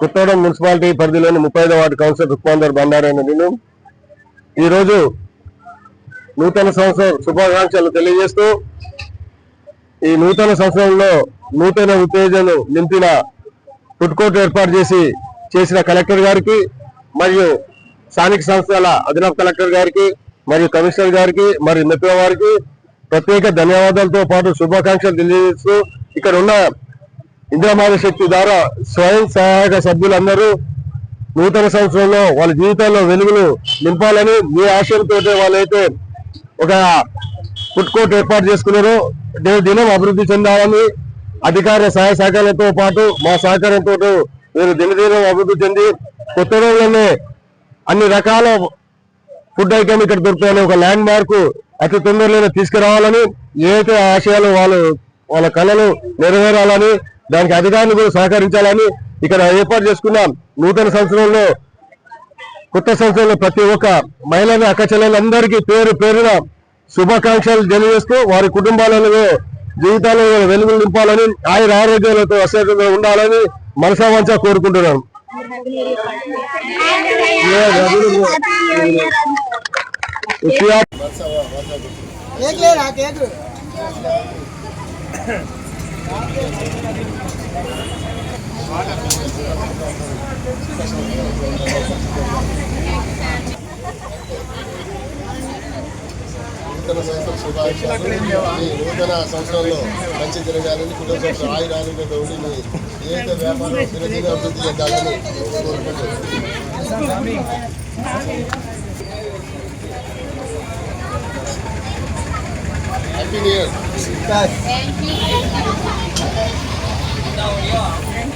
Kothagudem municipality పరిధిలోని ముప్పై ఐదో వార్డు కౌన్సిలర్ రుక్మాందర్ బండారైన నేను ఈరోజు నూతన సంవత్సరం శుభాకాంక్షలు తెలియజేస్తూ ఈ నూతన సంవత్సరంలో నూతన ఉత్తేజను నింపిన ఫుడ్ కోర్ట్ ఏర్పాటు చేసి చేసిన కలెక్టర్ గారికి మరియు స్థానిక సంస్థల అదనపు కలెక్టర్ గారికి మరియు కమిషనర్ గారికి మరియు మెట్రో వారికి ప్రత్యేక ధన్యవాదాలతో పాటు శుభాకాంక్షలు తెలియజేస్తూ ఇక్కడ ఉన్న ఇంద్రమాన శక్తి ద్వారా స్వయం సహాయక సభ్యులందరూ నూతన సంవత్సరంలో వాళ్ళ జీవితాల్లో వెలుగులు నింపాలని మీ ఆశయంతో వాళ్ళైతే ఒక ఫుడ్ కోర్ట్ ఏర్పాటు చేసుకున్నారు. దిన- దినం అభివృద్ధి చెందాలని అధికార సహాయ సహకారంతో పాటు మా సహకారంతో మీరు దినదినం అభివృద్ధి చెంది కొత్త రోజుల్లోనే అన్ని రకాల ఫుడ్ ఐటమ్ ఇక్కడ దొరుకుతాయని ఒక ల్యాండ్ మార్క్ అతి తొందరలోనే తీసుకురావాలని ఏదైతే ఆశయాలు వాళ్ళు వాళ్ళ కళలు నెరవేరాలని దానికి అధికారులు కూడా సహకరించాలని ఇక్కడ ఏర్పాటు చేసుకున్న. నూతన సంవత్సరంలో కొత్త సంవత్సరంలో ప్రతి ఒక్క మహిళలు అక్క చెల్లెలందరికీ పేరు పేరున శుభాకాంక్షలు తెలియజేస్తూ వారి కుటుంబాలలో జీవితాల్లో వెలుగులు నింపాలని ఆయుర ఆరోగ్యాలతో అశ్వతంగా ఉండాలని మనసా వంచా కోరుకుంటున్నాను కేక్ లేరా కేక్ నూతన సంవత్సరం శుభాకాంక్షలు. ఈ నూతన సంవత్సరంలో మంచి జరగాలని కుటుంబ సంవత్సరం ఆయుర ఆరోగ్యంతో ఉండి మీ ఏదైతే వ్యాపారం దినదిన అభివృద్ధి చెందాలని కోరుకుంటున్నాను. Happy new year